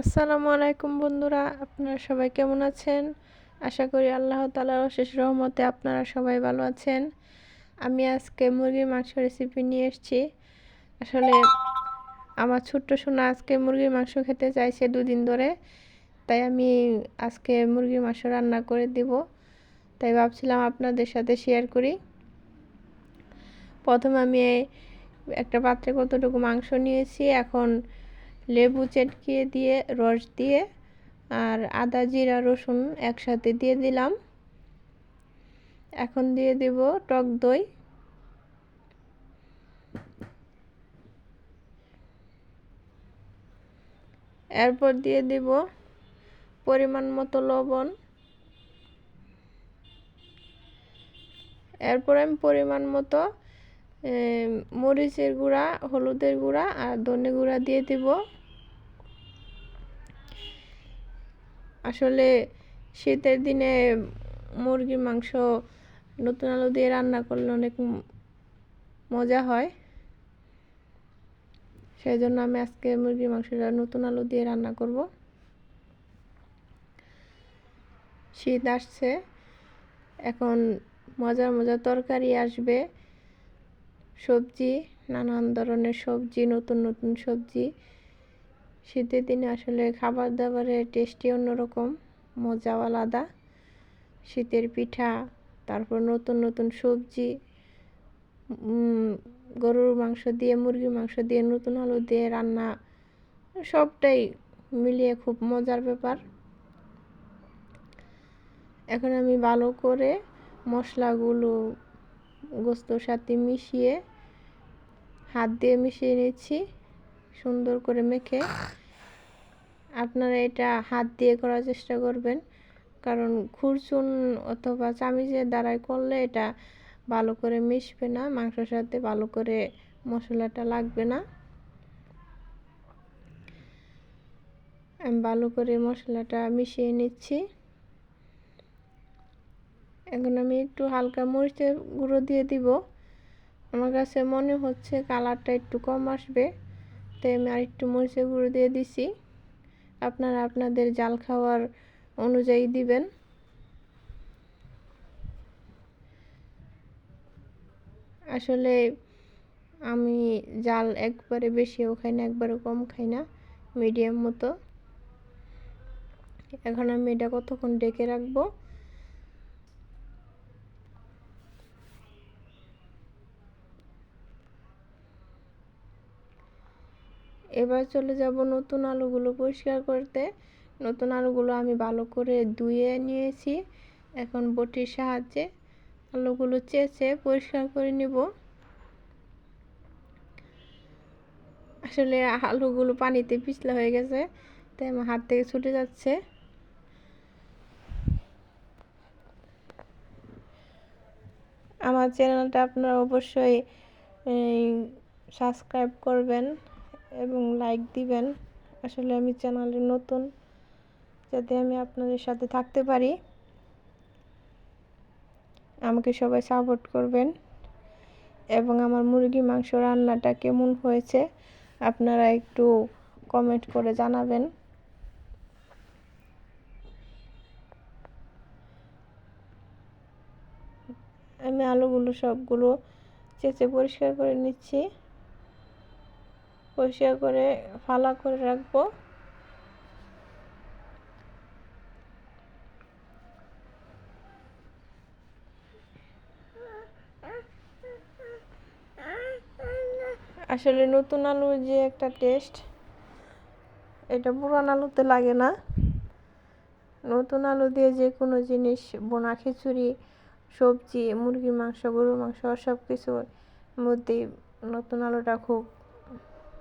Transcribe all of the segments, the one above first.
আসসালামু আলাইকুম বন্ধুরা, আপনারা সবাই কেমন আছেন? আশা করি আল্লাহ তালার অশেষ রহমতে আপনারা সবাই ভালো আছেন। আমি আজকে মুরগির মাংস রেসিপি নিয়ে এসেছি। আসলে আমার ছোট্ট সোনা আজকে মুরগির মাংস খেতে চাইছে দুদিন ধরে, তাই আমি আজকে মুরগির মাংস রান্না করে দিব। তাই ভাবছিলাম আপনাদের সাথে শেয়ার করি। প্রথম আমি একটা পাত্রে কতটুকু মাংস নিয়েছি, এখন লেবু চেটকিয়ে দিয়ে, রস দিয়ে আর আদা, জিরা, রসুন একসাথে দিয়ে দিলাম। এখন দিয়ে দেব টক দই। এরপর দিয়ে দিব পরিমাণ মতো লবণ। এরপর আমি পরিমাণ মতো মরিচের গুঁড়া, হলুদের গুঁড়া আর ধনে গুঁড়া দিয়ে দেবো। আসলে শীতের দিনে মুরগির মাংস নতুন আলু দিয়ে রান্না করলে অনেক মজা হয়। সেই জন্য আমি আজকে মুরগির মাংসটা নতুন আলু দিয়ে রান্না করব। শীত আসছে, এখন মজার মজার তরকারি আসবে। সবজি, নানান ধরনের সবজি, নতুন নতুন সবজি। শীতের দিনে আসলে খাবার দাবারের টেস্টই অন্যরকম, মজাও আলাদা। শীতের পিঠা, তারপর নতুন নতুন সবজি গরুর মাংস দিয়ে, মুরগির মাংস দিয়ে, নতুন আলু দিয়ে রান্না, সবটাই মিলিয়ে খুব মজার ব্যাপার। এখন আমি ভালো করে মশলাগুলো গোস্তর সাথে মিশিয়ে, হাত দিয়ে মিশিয়ে নিচ্ছি। সুন্দর করে মেখে আপনারা এটা হাত দিয়ে করার চেষ্টা করবেন। কারণ খুরচুন অথবা চামিচের দ্বারাই করলে এটা ভালো করে মিশবে না, মাংসর সাথে ভালো করে মশলাটা লাগবে না। আমি ভালো করে মশলাটা মিশিয়ে নিচ্ছি। এখন আমি একটু হালকা মরিচের গুঁড়ো দিয়ে দিব। আমার কাছে মনে হচ্ছে কালারটা একটু কম আসবে। তাই আমি আরেকটু মরিচের গুঁড়ো দিয়ে দিছি। আপনারা আপনাদের জাল খাওয়ার অনুযায়ী দিবেন। আসলে আমি জাল একবারে বেশিও খাই না একবারে কম খাই না মিডিয়াম মতো। এখন আমি এটা কতক্ষণ ডেকে রাখব? এবার চলে যাব নতুন আলুগুলো পরিষ্কার করতে। নতুন আলুগুলো আমি ভালো করে ধুয়ে নিয়েছি। এখন বটির সাহায্যে আলুগুলো চেঁচে পরিষ্কার করে নিব। আসলে আলুগুলো পানিতে পিছলা হয়ে গেছে, তাই আমার হাত থেকে ছুটে যাচ্ছে। আমার চ্যানেলটা আপনারা অবশ্যই সাবস্ক্রাইব করবেন। এবং লাইক দিবেন। আসলে আমি চ্যানেলে নতুন, যাতে আমি আপনাদের সাথে থাকতে পারি। আমাকে সবাই সাপোর্ট করবেন। এবং আমার মুরগি মাংস রান্নাটা কেমন হয়েছে, আপনারা একটু কমেন্ট করে জানাবেন। আমি আলুগুলো সবগুলো চেঁচে পরিষ্কার করে নিচ্ছি। পরিষ্কার করে, ফালা করে রাখব। আসলে নতুন আলুর যে একটা টেস্ট এটা পুরান আলুতে লাগে না। নতুন আলু দিয়ে যে কোনো জিনিস, বোনা খিচুড়ি, সবজি, মুরগির মাংস, গরুর মাংস সব কিছুর মধ্যেই নতুন আলুটা খুব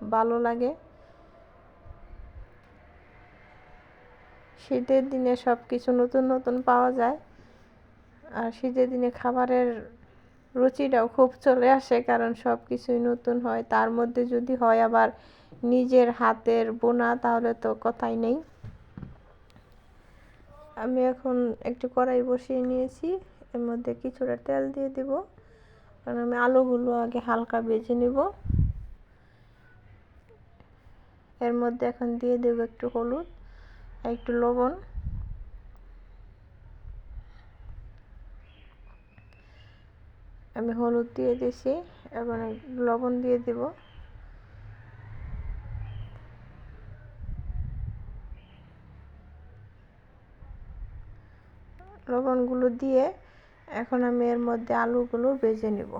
ভালো লাগে। শীতের দিনে সব কিছু নতুন নতুন পাওয়া যায়। আর শীতের দিনে খাবারের রুচিটাও খুব চলে আসে, কারণ সব কিছুই নতুন হয়। তার মধ্যে যদি হয় আবার নিজের হাতের বোনা, তাহলে তো কথাই নেই। আমি এখন একটু কড়াই বসিয়ে নিয়েছি, এর মধ্যে কিছুটা তেল দিয়ে দেব। কারণ আমি আলুগুলো আগে হালকা ভেজে নেব। এর মধ্যে এখন দিয়ে দেবো একটু হলুদ একটু লবণ। আমি হলুদ দিয়ে দিয়েছি এবং লবণ দিয়ে দিব। লবণগুলো দিয়ে এখন আমি এর মধ্যে আলুগুলো ভেজে নিব।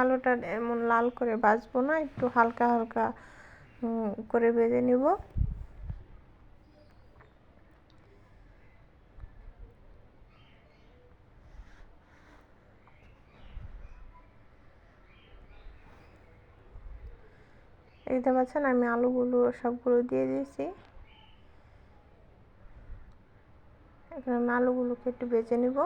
আলুটা এমন লাল করে ভাজবো না, একটু হালকা হালকা করে ভেজে নিব। দেখতে পাচ্ছেন আমি আলুগুলো সবগুলো দিয়ে দিয়েছি। এখন আমি আলুগুলোকে একটু বেজে নিব।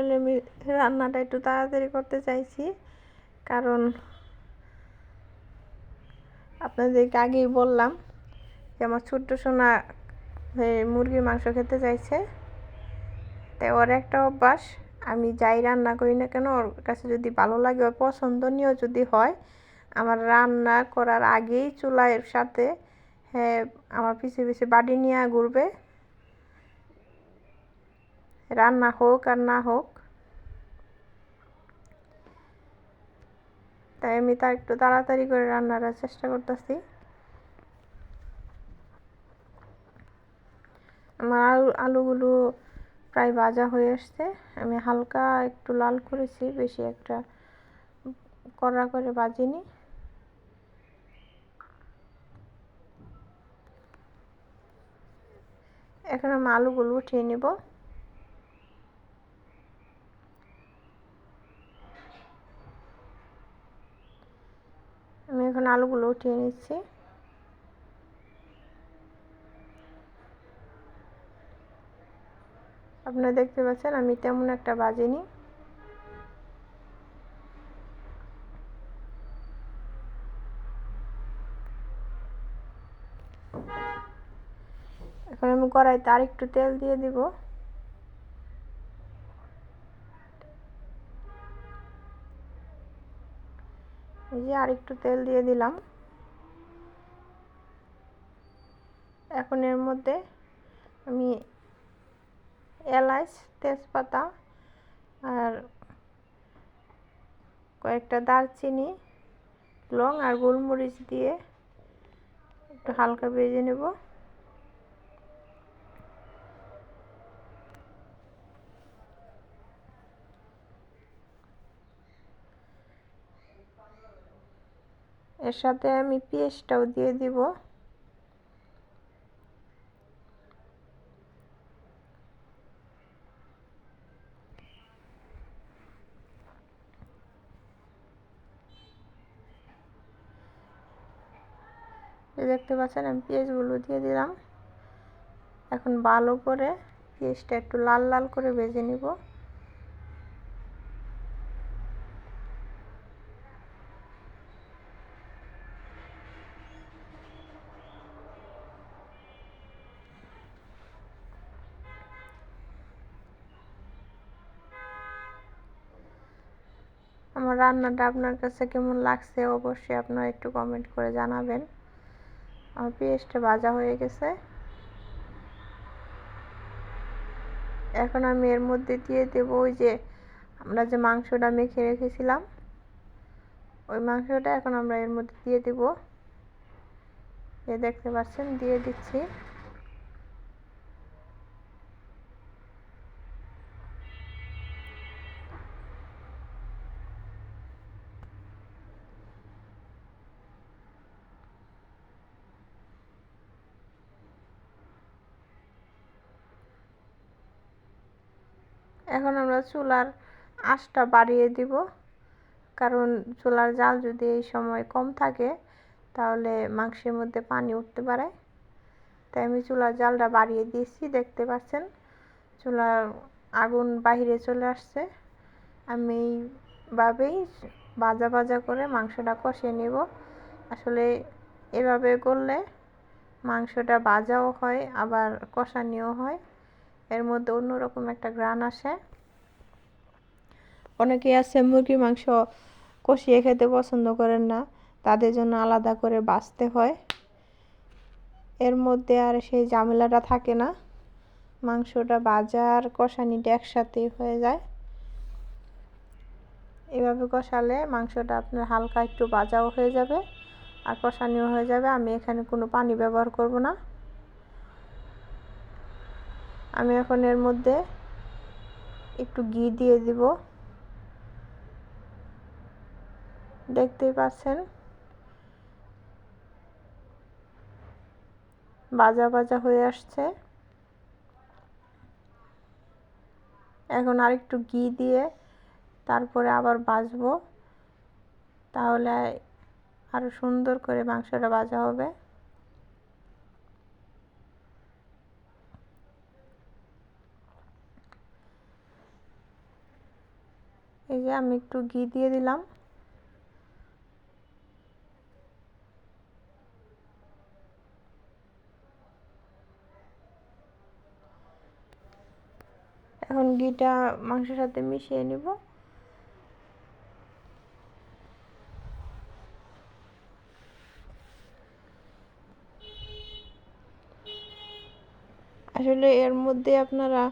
আসলে আমি রান্নাটা একটু তাড়াতাড়ি করতে চাইছি। কারণ আপনাদেরকে আগেই বললাম যে আমার ছোট্ট সোনা মুরগির মাংস খেতে চাইছে। তাই ওর একটা অভ্যাস, আমি যাই রান্না করি না কেন, ওর কাছে যদি ভালো লাগে, ওর পছন্দনীয় যদি হয়, আমার রান্না করার আগেই চুলার সাথে হ্যাঁ আমার পিছিয়ে পিছিয়ে বাড়ি নিয়ে ঘুরবে। রান্না হোক আর না হোক তাই আমি তা একটু তাড়াতাড়ি করে রান্নার চেষ্টা করতেছি। আমার আলু, আলুগুলো প্রায় ভাজা হয়ে আসছে। আমি হালকা একটু লাল করেছি, বেশি একটা কড়া করে ভাজিনি। এখন আমি আলুগুলো উঠিয়ে নেব। আমি এখন আলুগুলো উঠিয়ে নিচ্ছি। আপনারা দেখতে পাচ্ছেন আমি তেমন একটা বাজিনি। এখন আমি কড়াইতে আর একটু তেল দিয়ে দিব। যে আর একটু তেল দিয়ে দিলাম। এখন এর মধ্যে আমি এলাচ, তেজপাতা আর কয়েকটা দারচিনি, লং আর গোলমরিচ দিয়ে একটু হালকা ভেজে নেব। এর সাথে আমি পেঁয়াজটাও দিয়ে দিব। দেখতে পাচ্ছেন, আমি পেঁয়াজগুলো দিয়ে দিলাম। এখন ভালো করে পেঁয়াজটা একটু লাল লাল করে ভেজে নিব আমার রান্নাটা আপনার কাছে কেমন লাগছে অবশ্যই আপনারা একটু কমেন্ট করে জানাবেন। আমার পেঁয়াজটা ভাজা হয়ে গেছে। এখন আমি এর মধ্যে দিয়ে দেবো ওই যে আমরা যে মাংসটা মেখে রেখেছিলাম, ওই মাংসটা এখন আমরা এর মধ্যে দিয়ে দেব। এ দেখতে পাচ্ছেন, দিয়ে দিচ্ছি। এখন আমরা চুলার আঁচটা বাড়িয়ে দিব। কারণ চুলার জাল যদি এই সময় কম থাকে, তাহলে মাংসের মধ্যে পানি উঠতে পারে। তাই আমি চুলার জালটা বাড়িয়ে দিয়েছি, দেখতে পাচ্ছেন? চুলার আগুন বাহিরে চলে আসছে। আমি এইভাবেই ভাজা ভাজা করে মাংসটা কষিয়ে নেব। আসলে এভাবে করলে মাংসটা ভাজাও হয়, আবার কষানিও হয়। এর মধ্যে অন্যরকম একটা গ্রান আসে। অনেকেই আছে মুরগির মাংস কষিয়ে খেতে পছন্দ করেন না, তাদের জন্য আলাদা করে বাছতে হয়। এর মধ্যে আর সেই ঝামেলাটা থাকে না, মাংসটা বাজার কষানিটা একসাথেই হয়ে যায়। এভাবে কষালে মাংসটা আপনার হালকা একটু বাজাও হয়ে যাবে, আর কষানিও হয়ে যাবে। আমি এখানে কোনো পানি ব্যবহার করব না। আমি এখন এর মধ্যে একটু ঘি দিয়ে দিব। দেখতেই পাচ্ছেন? বাজা বাজা হয়ে আসছে। এখন আর একটু ঘি দিয়ে তারপরে আবার বাজবো তাহলে আরও সুন্দর করে মাংসটা ভাজা হবে। এই যে আমি একটু ঘি দিয়ে দিলাম। এখন ঘিটা মাংসের সাথে মিশিয়ে নিব। আসলে এর মধ্যে আপনারা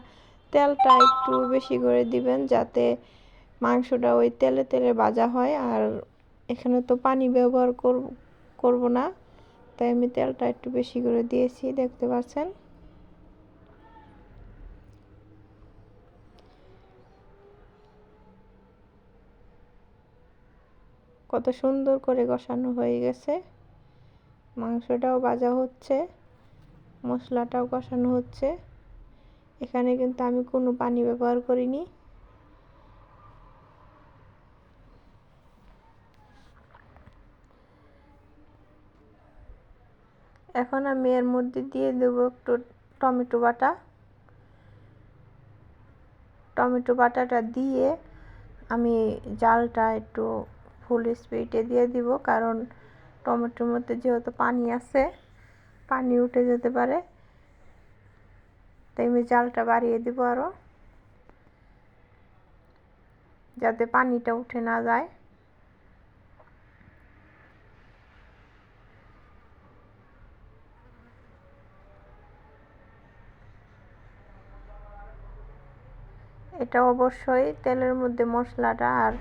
তেলটা একটু বেশি করে দিবেন যাতে মাংসটা ওই তেলে তেলে ভাজা হয় আর এখানে তো পানি ব্যবহার করব করব না। তাই আমি তেলটা একটু বেশি করে দিয়েছি, দেখতে পাচ্ছেন? কত সুন্দর করে কষানো হয়ে গেছে। মাংসটাও ভাজা হচ্ছে, মশলাটাও কষানো হচ্ছে। এখানে কিন্তু আমি কোনো পানি ব্যবহার করিনি। এখন আমি এর মধ্যে দিয়ে দেব একটু টমেটো বাটা। টমেটো বাটাটা দিয়ে আমি জালটা একটু ফুল স্পিডে দিয়ে দিব, কারণ টমেটোর মধ্যে যেহেতু পানি আছে, পানি উঠে যেতে পারে। তাই আমি জালটা বাড়িয়ে দিব আরও যাতে পানিটা উঠে না যায়। এটা অবশ্যই তেলের মধ্যে মশলাটা আর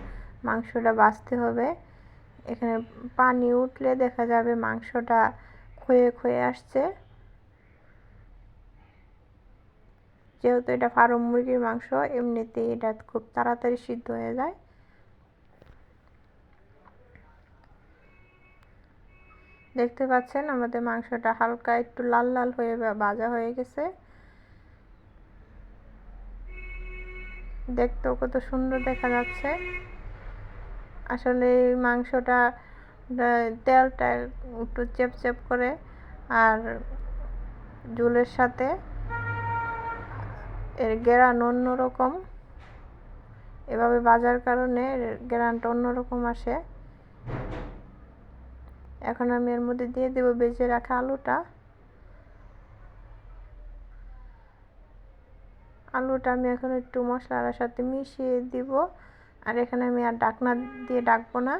মাংসটা বাছতে হবে। এখানে পানি উঠলে দেখা যাবে মাংসটা ক্ষয়ে ক্ষয়ে আসছে। যেহেতু এটা ফার্ম মুরগির মাংস, এমনিতেই এটা খুব তাড়াতাড়ি সিদ্ধ হয়ে যায়। দেখতে পাচ্ছেন আমাদের মাংসটা হালকা একটু লাল লাল হয়ে ভাজা হয়ে গেছে। দেখতেও কত সুন্দর দেখা যাচ্ছে। আসলে মাংসটা তেলটা একটু চেপ চেপ করে আর ঝোলের সাথে এর গেরান অন্যরকম। এভাবে বাজার কারণে গেরানটা অন্যরকম আসে। এখন আমি এর মধ্যে দিয়ে দেবো, বেজে রাখা আলুটা। আলুটা আমি এখন একটু মশলার সাথে মিশিয়ে দিব। আর এখানে আমি আর ডাকনা দিয়ে ডাকবো না।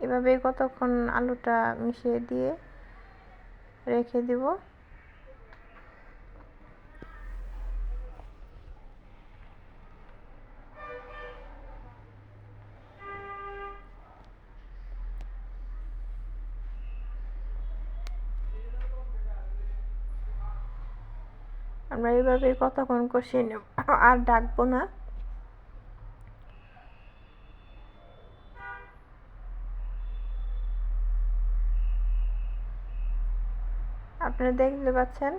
এভাবেই কতক্ষণ আলুটা মিশিয়ে দিয়ে রেখে দিব। আমরা এইভাবে কতক্ষণ কষিয়ে নেব? আর ডাকবো না। আপনারা দেখতে পাচ্ছেন?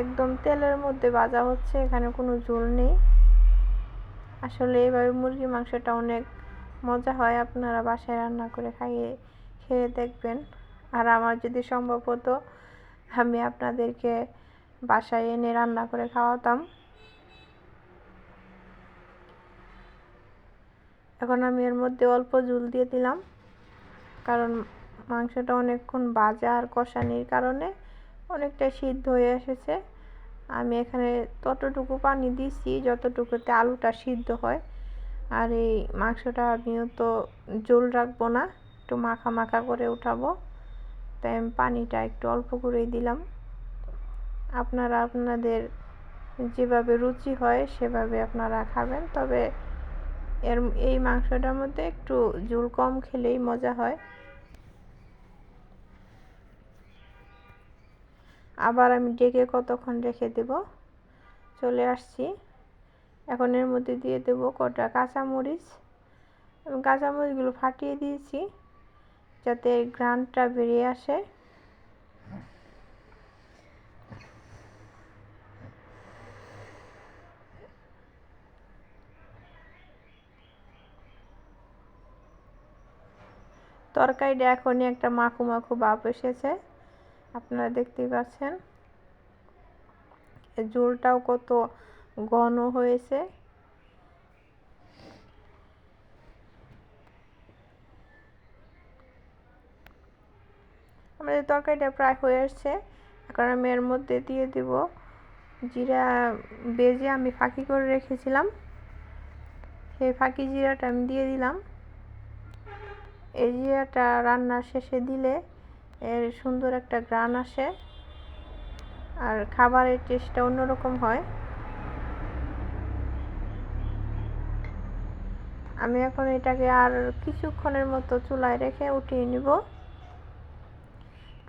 একদম তেলের মধ্যে ভাজা হচ্ছে, এখানে কোনো ঝোল নেই। আসলে এইভাবে মুরগির মাংসটা অনেক মজা হয়, আপনারা বাসায় রান্না করে খাইয়ে খেয়ে দেখবেন। আর আমার যদি সম্ভব হতো আমি আপনাদেরকে বাসায় এনে রান্না করে খাওয়াতাম। এখন আমি এর মধ্যে অল্প জল দিয়ে দিলাম, কারণ মাংসটা অনেকক্ষণ ভাজা আর কষানির কারণে অনেকটা সিদ্ধ হয়ে এসেছে। আমি এখানে ততটুকু পানি দিচ্ছি যতটুকুতে আলুটা সিদ্ধ হয়। আর এই মাংসটা আমিও তো জল রাখব না, একটু মাখা মাখা করে উঠাবো। তাই আমি পানিটা একটু অল্প করেই দিলাম। আপনারা আপনাদের যেভাবে রুচি হয় সেভাবে আপনারা খাবেন। তবে এর, এই মাংসটার মধ্যে একটু জল কম খেলেই মজা হয়। আবার আমি ডেকে কতক্ষণ রেখে দেব? চলে আসছি। এখন এর মধ্যে দিয়ে দেব কটা কাঁচামরিচ। কাঁচামরিচগুলো ফাটিয়ে দিয়েছি। যাতে গ্রানটা বেরিয়ে আসে। তরকারিটা এখনই একটা মাখু মাখু ভাব এসেছে, আপনারা দেখতেই পাচ্ছেন। ঝোলটাও কত ঘন হয়েছে। আমাদের তরকারিটা প্রায় হয়ে আসছে। এখন আমি এর মধ্যে দিয়ে দিব জিরা, বেজে আমি ফাঁকি করে রেখেছিলাম। সেই ফাঁকি জিরাটা আমি দিয়ে দিলাম। এই জিরাটা রান্নার শেষে দিলে এর সুন্দর একটা গ্রান আসে আর খাবারের টেস্টটা অন্যরকম হয়। আমি এখন এটাকে আর কিছুক্ষণের মতো চুলায় রেখে উঠিয়ে নিব।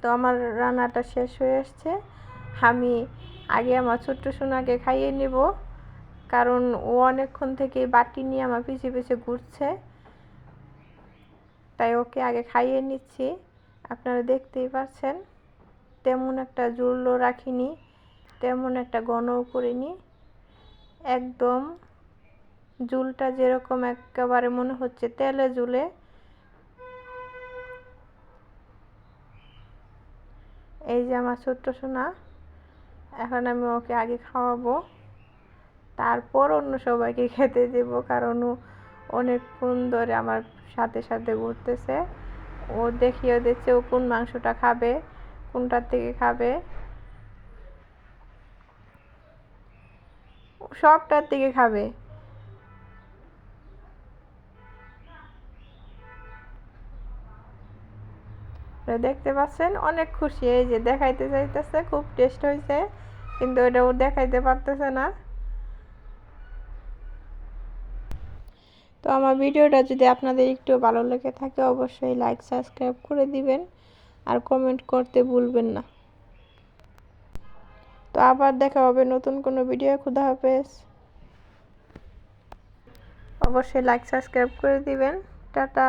তো আমার রান্নাটা শেষ হয়ে এসছে আমি আগে আমার ছোট্ট সোনাকে খাইয়ে নিব, কারণ ও অনেকক্ষণ থেকে বাটি নিয়ে আমার পিছিয়ে পিছিয়ে ঘুরছে। তাই ওকে আগে খাইয়ে নিচ্ছি। আপনারা দেখতেই পাচ্ছেন, তেমন একটা জুড়লো রাখিনি, তেমন একটা ঘনও করিনি। একদম জুলটা যেরকম একেবারে মনে হচ্ছে তেলে জুলে এই যে আমার ছোট্ট সোনা, এখন আমি ওকে আগে খাওয়াবো। তারপর অন্য সবাইকে খেতে দেব, কারণ ও অনেকক্ষণ ধরে আমার সাথে সাথে ঘুরতেছে। ও দেখিয়ে দিচ্ছে ও কোন মাংসটা খাবে, কোনটার থেকে খাবে। সবটার থেকে খাবে। দেখতে পাচ্ছেন, অনেক খুশি। এই যে দেখাইতে চাইতেছে খুব টেস্ট হয়েছে কিন্তু ওটা ও দেখাইতে পারতেছে না। তো আমার ভিডিওটা যদি আপনাদের একটু ভালো লেগে থাকে, অবশ্যই লাইক সাবস্ক্রাইব করে দিবেন, আর কমেন্ট করতে ভুলবেন না। তো আবার দেখা হবে নতুন কোনো ভিডিও খুদা হাফেজ। অবশ্যই লাইক সাবস্ক্রাইব করে দিবেন। টাটা।